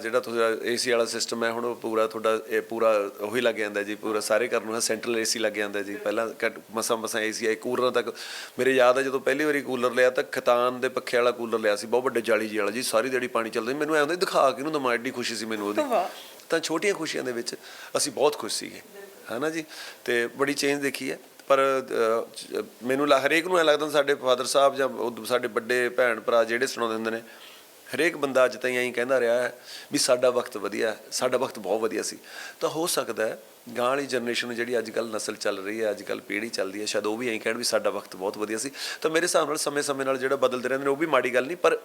ਜਿਹੜਾ ਤੁਹਾਡਾ ਏਸੀ ਵਾਲਾ ਸਿਸਟਮ ਹੈ ਹੁਣ ਉਹ ਪੂਰਾ ਤੁਹਾਡਾ ਇਹ ਪੂਰਾ ਉਹੀ ਲੱਗ ਜਾਂਦਾ ਜੀ ਪੂਰਾ ਸਾਰੇ ਘਰ ਨੂੰ ਸੈਂਟਰਲ ਏਸੀ ਲੱਗ ਜਾਂਦਾ ਜੀ ਪਹਿਲਾਂ ਮਸਾ ਮਸਾ ਏਸੀ ਆਏ ਕੂਲਰਾਂ ਤੱਕ ਮੇਰੇ ਯਾਦ ਹੈ ਜਦੋਂ ਪਹਿਲੀ ਵਾਰੀ ਕੂਲਰ ਲਿਆ ਤਾਂ ਖਤਾਨ ਦੇ ਪੱਖੇ ਵਾਲਾ ਕੂਲਰ ਲਿਆ ਸੀ ਬਹੁਤ ਵੱਡੇ ਜਾਲੀ ਜੀ ਵਾਲਾ ਜੀ ਸਾਰੀ ਦਿਹਾੜੀ ਪਾਣੀ ਚੱਲਦਾ। ਮੈਨੂੰ ਐਂ ਹੁੰਦਾ ਦਿਖਾ ਕੇ ਇਹਨੂੰ ਦਮਾ ਐਡੀ ਖੁਸ਼ੀ ਸੀ ਮੈਨੂੰ ਉਹਦੀ। ਤਾਂ ਛੋਟੀਆਂ ਖੁਸ਼ੀਆਂ ਦੇ ਵਿੱਚ ਅਸੀਂ ਬਹੁਤ ਖੁਸ਼ ਸੀਗੇ ਹਨਾ ਜੀ ਤੇ ਬੜੀ ਚੇਂਜ ਦੇਖੀ ਹੈ ਪਰ ਮੈਨੂੰ ਲਾ- ਹਰੇਕ ਨੂੰ ਐ ਲੱਗਦਾ ਸਾਡੇ ਫਾਦਰ ਸਾਹਿਬ ਜਾਂ ਸਾਡੇ ਵੱਡੇ ਭੈਣ ਭਰਾ ਜਿਹੜੇ ਸੁਣਾਉਂਦੇ ਹੁੰਦੇ ਨੇ ਹਰੇਕ ਬੰਦਾ ਅੱਜ ਤਾਈਂ ਐਂ ਕਹਿੰਦਾ ਰਿਹਾ ਹੈ ਵੀ ਸਾਡਾ ਵਕਤ ਵਧੀਆ, ਸਾਡਾ ਵਕਤ ਬਹੁਤ ਵਧੀਆ ਸੀ। ਤਾਂ ਹੋ ਸਕਦਾ ਹੈ ਗਾਂ ਵਾਲੀ ਜਨਰੇਸ਼ਨ ਜਿਹੜੀ ਅੱਜ ਕੱਲ ਨਸਲ ਚੱਲ ਰਹੀ ਹੈ ਅੱਜ ਕੱਲ ਪੀੜ੍ਹੀ ਚੱਲਦੀ ਹੈ, ਸ਼ਾਇਦ ਉਹ ਵੀ ਐਂ ਕਹਿਣ ਵੀ ਸਾਡਾ ਵਕਤ ਬਹੁਤ ਵਧੀਆ ਸੀ। ਤਾਂ ਮੇਰੇ ਹਿਸਾਬ ਨਾਲ ਸਮੇਂ-ਸਮੇਂ ਨਾਲ ਜਿਹੜਾ ਬਦਲਦੇ ਰਹਿੰਦੇ ਨੇ, ਉਹ ਵੀ ਮਾੜੀ ਗੱਲ ਨਹੀਂ, ਪਰ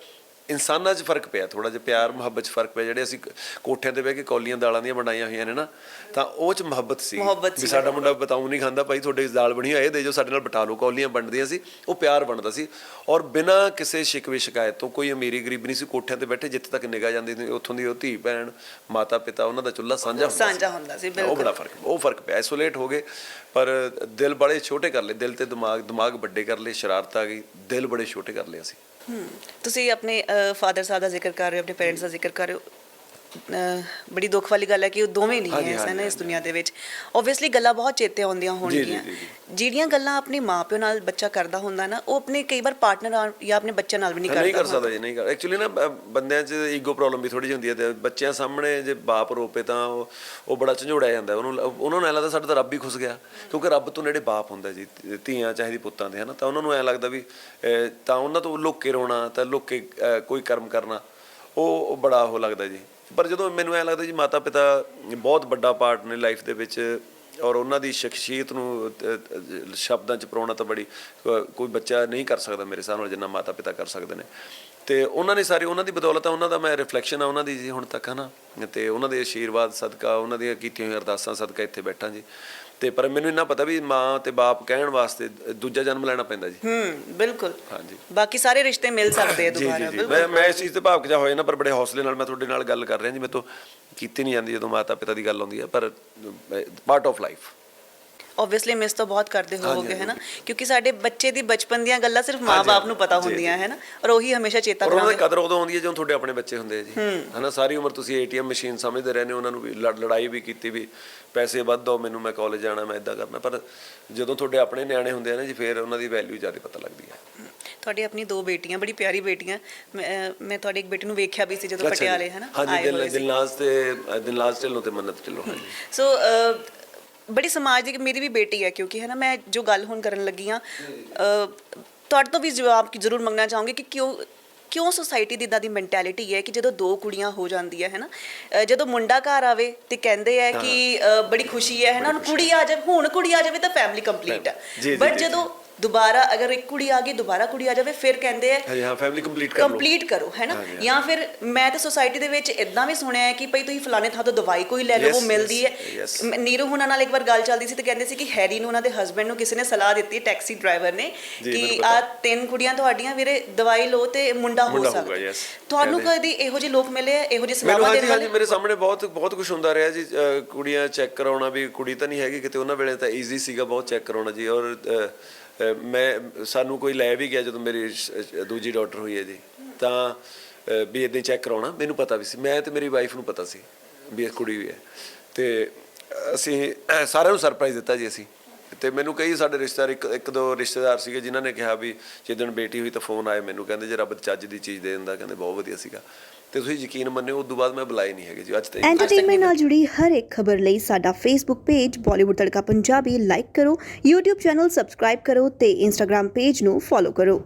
ਇਨਸਾਨਾਂ 'ਚ ਫ਼ਰਕ ਪਿਆ ਥੋੜਾ ਜਿਹਾ ਪਿਆਰ ਮੁਹੱਬਤ 'ਚ ਫ਼ਰਕ ਪਿਆ ਜਿਹੜੇ ਅਸੀਂ ਕੋਠਿਆਂ ਤੇ ਬਹਿ ਕੇ ਕੌਲੀਆਂ ਦਾਲਾਂ ਦੀਆਂ ਬਣਾਈਆਂ ਹੋਈਆਂ ਨੇ ਨਾ ਤਾਂ ਉਹ 'ਚ ਮੁਹੱਬਤ ਸੀ। ਵੀ। ਸਾਡਾ ਮੁੰਡਾ ਬਤਾਉ ਨਹੀਂ ਖਾਂਦਾ ਭਾਈ ਤੁਹਾਡੇ ਦਾਲ ਬਣੀ ਹੋਈ ਹੈ ਦੇ ਜੋ ਸਾਡੇ ਨਾਲ ਬਟਾ ਲਓ ਕੌਲੀਆਂ ਬਣਦੀਆਂ ਸੀ ਉਹ ਪਿਆਰ ਬਣਦਾ ਸੀ। ਔਰ ਬਿਨਾਂ ਕਿਸੇ ਸ਼ਿਕਵੇ ਸ਼ਿਕਾਇਤ ਤੋਂ ਕੋਈ ਅਮੀਰੀ ਗਰੀਬ ਨਹੀਂ ਸੀ ਕੋਠਿਆਂ ਤੇ ਬੈਠੇ ਜਿੱਥੇ ਤੱਕ ਨਿਗਾਹ ਜਾਂਦੀ ਸੀ ਉੱਥੋਂ ਦੀ ਉਹ ਧੀ ਭੈਣ ਮਾਤਾ ਪਿਤਾ ਉਹਨਾਂ ਦਾ ਚੁੱਲ੍ਹਾ ਸਾਂਝਾ ਹੁੰਦਾ ਸਾਂਝਾ ਹੁੰਦਾ ਸੀ, ਉਹ ਬਿਲਕੁਲ। ਬੜਾ ਫ਼ਰਕ ਉਹ ਫ਼ਰਕ ਪਿਆ ਆਈਸੋਲੇਟ ਹੋ ਗਏ। ਪਰ ਦਿਲ ਬੜੇ ਛੋਟੇ ਕਰ ਲਏ ਦਿਲ ਤੇ ਦਿਮਾਗ ਦਿਮਾਗ ਵੱਡੇ ਕਰ ਲਏ ਸ਼ਰਾਰਤ ਆ ਗਈ ਦਿਲ ਬੜੇ ਛੋਟੇ ਕਰ ਲਏ ਅਸੀਂ। ਹਮ, ਤੁਸੀਂ ਆਪਣੇ ਫਾਦਰ ਸਾਹਿਬ ਦਾ ਜ਼ਿਕਰ ਕਰ ਰਹੇ ਹੋ ਆਪਣੇ ਪੇਰੈਂਟਸ ਦਾ ਜ਼ਿਕਰ ਕਰ ਰਹੇ ਹੋ। ਬੜੀ ਦੁੱਖ ਵਾਲੀ ਗੱਲ ਹੈ ਕਿ ਉਹ ਦੋਵੇਂ ਨਹੀਂ ਹੈ ਸਨ ਇਸ। ਦੁਨੀਆ ਦੇ ਵਿੱਚ ਓਬਵੀਅਸਲੀ ਗੱਲਾਂ ਬਹੁਤ ਚੇਤੇ ਆਉਂਦੀਆਂ ਹੋਣਗੀਆਂ। ਜਿਹੜੀਆਂ ਗੱਲਾਂ ਆਪਣੇ ਮਾਪਿਓ ਨਾਲ ਬੱਚਾ ਕਰਦਾ ਹੁੰਦਾ ਨਾ ਉਹ ਆਪਣੇ ਕਈ ਵਾਰ ਪਾਰਟਨਰ ਜਾਂ ਆਪਣੇ ਬੱਚਿਆਂ ਨਾਲ ਵੀ ਨਹੀਂ ਕਰਦਾ ਨਹੀਂ ਕਰ। ਸਕਦਾ ਜੀ ਨਹੀਂ ਕਰ ਐਕਚੁਅਲੀ ਨਾ ਬੰਦਿਆਂ 'ਚ ਈਗੋ ਪ੍ਰੋਬਲਮ ਵੀ ਥੋੜੀ ਜਿਹੀ ਹੁੰਦੀ ਹੈ ਤੇ ਬੱਚਿਆਂ ਸਾਹਮਣੇ ਜੇ ਬਾਪ ਰੋਪੇ ਤਾਂ ਉਹ ਉਹ ਬੜਾ ਝੰਜੋੜਿਆ ਜਾਂਦਾ ਉਹਨੂੰ ਉਹਨਾਂ ਨੂੰ ਐ ਲੱਗਦਾ ਸਾਡਾ ਤਾਂ ਰੱਬ ਹੀ ਖੁੱਸ ਗਿਆ ਕਿਉਂਕਿ ਰੱਬ ਤੋਂ ਨੇੜੇ ਬਾਪ ਹੁੰਦਾ ਜੀ ਧੀਆਂ ਚਾਹੇ ਦੀ ਪੁੱਤਾਂ ਦੇ ਹਨਾ ਤਾਂ ਉਹਨਾਂ ਨੂੰ ਐ ਲੱਗਦਾ ਵੀ ਤਾਂ ਉਹਨਾਂ ਤੋਂ ਲੁੱਕ ਕੇ ਰੋਣਾ ਤਾਂ ਲੁੱਕ ਕੋਈ ਕਰਮ ਕਰਨਾ ਉਹ ਬੜਾ ਉਹ ਲੱਗਦਾ ਜੀ ਪਰ ਜਦੋਂ ਮੈਨੂੰ ਐ ਲੱਗਦਾ ਜੀ ਮਾਤਾ ਪਿਤਾ ਬਹੁਤ ਵੱਡਾ ਪਾਰਟ ਨੇ ਲਾਈਫ ਦੇ ਵਿੱਚ ਔਰ ਉਹਨਾਂ ਦੀ ਸ਼ਖਸੀਅਤ ਨੂੰ ਸ਼ਬਦਾਂ ਚ ਪਰੋਣਾ ਤਾਂ ਬੜੀ ਕੋਈ ਬੱਚਾ ਨਹੀਂ ਕਰ ਸਕਦਾ ਮੇਰੇ ਹਿਸਾਬ ਨਾਲ ਜਿੰਨਾ ਮਾਤਾ ਪਿਤਾ ਕਰ ਸਕਦੇ ਨੇ। ਤੇ ਉਹਨਾਂ ਨੇ ਸਾਰੀ, ਉਹਨਾਂ ਦੀ ਬਦੌਲਤ ਆ, ਉਹਨਾਂ ਦਾ ਮੈਂ ਰਿਫਲੈਕਸ਼ਨ ਆ, ਉਹਨਾਂ ਦੀ ਜੀ ਹੁਣ ਤੱਕ ਹਨਾ। ਤੇ ਉਹਨਾਂ ਦੇ ਆਸ਼ੀਰਵਾਦ ਸਦਕਾ, ਉਹਨਾਂ ਦੀਆਂ ਕੀਤੀਆਂ ਹੋਈਆਂ ਅਰਦਾਸਾਂ ਸਦਕਾ ਇੱਥੇ ਬੈਠਾ ਜੀ। ਤੇ ਪਰ ਮੈਨੂੰ ਇੰਨਾ ਪਤਾ ਵੀ ਮਾਂ ਤੇ ਬਾਪ ਕਹਿਣ ਵਾਸਤੇ ਦੂਜਾ ਜਨਮ ਲੈਣਾ ਪੈਂਦਾ ਜੀ। ਹੂੰ ਬਿਲਕੁਲ। ਹਾਂਜੀ। ਬਾਕੀ ਸਾਰੇ ਰਿਸ਼ਤੇ ਮਿਲ ਸਕਦੇ ਆ ਦੁਬਾਰਾ ਬਿਲਕੁਲ। ਮੈਂ ਮੈਂ ਇਸ ਚੀਜ਼ ਤੇ ਭਾਵਕ ਜਾ ਹੋਇਆ ਨਾ ਪਰ ਬੜੇ ਹੌਸਲੇ ਨਾਲ ਮੈਂ ਤੁਹਾਡੇ ਨਾਲ ਗੱਲ ਕਰ ਰਿਹਾ ਜੀ। ਮੇਰੇ ਤੋਂ ਕੀਤੀ ਨਹੀਂ ਜਾਂਦੀ ਜਦੋਂ ਮਾਤਾ ਪਿਤਾ ਦੀ ਗੱਲ ਆਉਂਦੀ ਹੈ ਪਰ part of life obviously miss ਤਾਂ ਬਹੁਤ ਕਰਦੇ ਹੋਵੋਗੇ ਹੈ ਨਾ ਕਿਉਂਕਿ ਸਾਡੇ ਬੱਚੇ ਦੀ ਬਚਪਨ ਦੀਆਂ ਗੱਲਾਂ ਸਿਰਫ ਮਾਪੇ ਨੂੰ ਪਤਾ ਹੁੰਦੀਆਂ। ਹੈ ਨਾ ਔਰ ਉਹੀ ਹਮੇਸ਼ਾ ਚੇਤਾ ਪਰ ਉਹਨਾਂ ਦੀ ਕਦਰ ਉਦੋਂ ਆਉਂਦੀ ਹੈ ਜਦੋਂ ਤੁਹਾਡੇ ਆਪਣੇ ਬੱਚੇ ਹੁੰਦੇ ਆ ਜੀ। ਹਨਾ ਸਾਰੀ ਉਮਰ ਤੁਸੀਂ ਏਟੀਐਮ ਮਸ਼ੀਨ ਸਮਝਦੇ ਰਹਿੰਦੇ ਹੋ ਉਹਨਾਂ ਨੂੰ ਵੀ ਲੜ- ਲੜਾਈ ਵੀ ਕੀਤੀ ਵੀ ਪੈਸੇ ਵੱਧ ਦਿਓ ਮੈਨੂੰ ਮੈਂ ਕਾਲਜ ਜਾਣਾ ਮੈਂ ਇਦਾਂ ਕਰਨਾ। ਪਰ ਜਦੋਂ ਤੁਹਾਡੇ ਆਪਣੇ ਨਿਆਣੇ ਹੁੰਦੇ ਆ ਨਾ ਜੀ ਫਿਰ ਉਹਨਾਂ ਦੀ ਵੈਲਿਊ ਜ਼ਿਆਦਾ ਪਤਾ ਲੱਗਦੀ ਹੈ। ਤੁਹਾਡੀ ਆਪਣੀ ਦੋ ਬੇਟੀਆਂ ਬੜੀ ਪਿਆਰੀ ਬੇਟੀਆਂ। ਮੈਂ ਤੁਹਾਡੀ ਇੱਕ ਬੇਟੀ ਨੂੰ ਵੇਖਿਆ ਵੀ ਸੀ ਜਦੋਂ। ਪਟਿਆਲੇ ਹੈ ਨਾ ਹਾਂਜੀ ਦਿਲਨਾਜ਼ ਤੇ ਦਿਲਨਾਜ਼ ਢਿੱਲੋਂ ਤੇ ਮੰਨਤ ਢਿੱਲੋਂ ਹਾਂਜੀ। ਸੋ ਬੜੀ ਸਮਾਜ ਦੀ ਮੇਰੀ ਵੀ ਬੇਟੀ ਹੈ ਕਿਉਂਕਿ ਹੈ ਨਾ ਮੈਂ ਜੋ ਗੱਲ ਹੁਣ ਕਰਨ ਲੱਗੀ ਆ ਤੁਹਾਡੇ ਤੋਂ ਵੀ ਜਵਾਬ ਕੀ ਜ਼ਰੂਰ ਮੰਗਣਾ ਚਾਹੂੰਗੀ ਕਿ ਕਿਉਂ ਕਿਉਂ ਸੋਸਾਇਟੀ ਦੀ ਇਦਾਂ ਦੀ ਮੈਂਟੈਲਿਟੀ ਹੈ ਕਿ ਜਦੋਂ ਦੋ ਕੁੜੀਆਂ ਹੋ ਜਾਂਦੀਆਂ ਹੈ ਨਾ ਜਦੋਂ ਮੁੰਡਾ ਘਰ ਆਵੇ ਤੇ ਕਹਿੰਦੇ ਆ ਕਿ ਬੜੀ ਖੁਸ਼ੀ ਹੈ ਹੈ ਨਾ ਹੁਣ ਕੁੜੀ ਆ ਜਾਵੇ ਹੁਣ ਕੁੜੀ ਆ ਜਾਵੇ ਤਾਂ ਫੈਮਿਲੀ ਕੰਪਲੀਟ ਹੈ। ਬਟ ਜਦੋਂ ਦੁਬਾਰਾ ਅਗਰ ਇੱਕ ਕੁੜੀ ਆ ਗਈ ਦੁਬਾਰਾ ਕੁੜੀ ਆ ਜਾਵੇ ਫਿਰ ਕਹਿੰਦੇ ਆ ਹਾਂਜੀ ਹਾਂ ਫੈਮਿਲੀ ਕੰਪਲੀਟ ਕਰ ਲਓ। ਕੰਪਲੀਟ ਕਰੋ ਹੈ ਨਾ? ਹਾਂਜੀ, ਜਾਂ ਫਿਰ ਮੈਂ ਤਾਂ ਸੋਸਾਇਟੀ ਦੇ ਵਿੱਚ ਇਦਾਂ ਵੀ ਸੁਣਿਆ ਹੈ ਕਿ ਭਈ ਤੁਸੀਂ ਫਲਾਣੇ ਥਾਂ ਤੋਂ ਦਵਾਈ ਕੋਈ ਲੈ ਲਓ ਉਹ ਮਿਲਦੀ ਹੈ। ਨੀਰੂ ਹੁਣਾਂ ਨਾਲ ਇੱਕ ਵਾਰ ਗੱਲ ਚੱਲਦੀ ਸੀ ਤੇ ਕਹਿੰਦੇ ਸੀ ਕਿ ਹੈਰੀ ਨੂੰ ਉਹਨਾਂ ਦੇ ਹਸਬੰਡ ਨੂੰ ਕਿਸੇ ਨੇ ਸਲਾਹ ਦਿੱਤੀ ਟੈਕਸੀ ਡਰਾਈਵਰ ਨੇ ਕਿ। ਆ ਤਿੰਨ ਕੁੜੀਆਂ ਤੁਹਾਡੀਆਂ ਵੀਰੇ ਦਵਾਈ ਲਓ ਤੇ ਮੁੰਡਾ ਹੋ ਸਕਦਾ। ਤੁਹਾਨੂੰ। ਕਦੀ ਇਹੋ ਜਿਹੇ ਲੋਕ ਮਿਲੇ ਇਹੋ ਜਿਹੇ ਸਲਾਹਾਂ ਹਾਂਜੀ ਵਾਲੇ? ਮੇਰੇ ਸਾਹਮਣੇ ਬਹੁਤ ਬਹੁਤ ਕੁਝ ਹੁੰਦਾ ਰਿਹਾ ਜੀ। ਕੁੜੀਆਂ ਚੈੱਕ ਕਰਾਉਣਾ ਵੀ ਕੁੜੀ ਤਾਂ ਨਹੀਂ ਹੈਗੀ ਕਿਤੇ ਉਹਨਾਂ ਵੇਲੇ ਤਾਂ ਈਜ਼ੀ ਸੀਗਾ ਬਹੁਤ ਚੈੱਕ ਕਰਾਉਣਾ ਜੀ। ਔਰ ਮੈਂ ਸਾਨੂੰ ਕੋਈ ਲੈ ਵੀ ਗਿਆ ਜਦੋਂ ਮੇਰੀ ਸ਼- ਦੂਜੀ ਡਾਕਟਰ ਹੋਈ ਹੈ ਜੀ। ਤਾਂ ਅਹ, ਵੀ ਇਦਾਂ ਚੈੱਕ ਕਰਾਉਣਾ ਮੈਨੂੰ ਪਤਾ ਵੀ ਸੀ। ਮੈਂ ਤੇ ਮੇਰੀ ਵਾਈਫ ਨੂੰ ਪਤਾ ਸੀ ਵੀ ਇਹ ਕੁੜੀ ਵੀ ਹੈ। ਤੇ ਅਸੀਂ ਸਾਰਿਆਂ ਨੂੰ ਸਰਪ੍ਰਾਈਜ਼ ਦਿੱਤਾ ਜੀ ਅਸੀਂ। ਤੇ ਮੈਨੂੰ ਕਈ ਸਾਡੇ ਰਿਸ਼ਤੇਦਾਰ ਇੱਕ ਇੱਕ ਦੋ ਰਿਸ਼ਤੇਦਾਰ ਸੀਗੇ ਜਿਨ੍ਹਾਂ ਨੇ ਕਿਹਾ ਵੀ ਜਿੱਦਣ ਬੇਟੀ ਹੋਈ ਤਾਂ ਫੋਨ ਆਏ ਮੈਨੂੰ ਕਹਿੰਦੇ ਜੇ ਰੱਬ ਚੱਜ ਦੀ ਚੀਜ਼ ਦੇ ਦਿੰਦਾ ਕਹਿੰਦੇ ਬਹੁਤ ਵਧੀਆ ਸੀਗਾ। ਤੇ ਤੁਸੀਂ ਯਕੀਨ ਮੰਨਿਓ ਉਸ ਤੋਂ ਬਾਅਦ ਮੈਂ ਬੁਲਾਏ ਨਹੀਂ ਹੈਗੇ ਜੀ ਅੱਜ ਤੱਕ ਐਂਟਰਟੇਨਮੈਂਟ ਨਾਲ ਜੁੜੀ ਹਰ ਇੱਕ ਖਬਰ ਲਈ ਸਾਡਾ Facebook page Bollywood Tadka Punjabi like ਕਰੋ YouTube ਚੈਨਲ ਸਬਸਕ੍ਰਾਈਬ ਕਰੋ ਤੇ Instagram ਪੇਜ ਨੂੰ ਫੋਲੋ ਕਰੋ।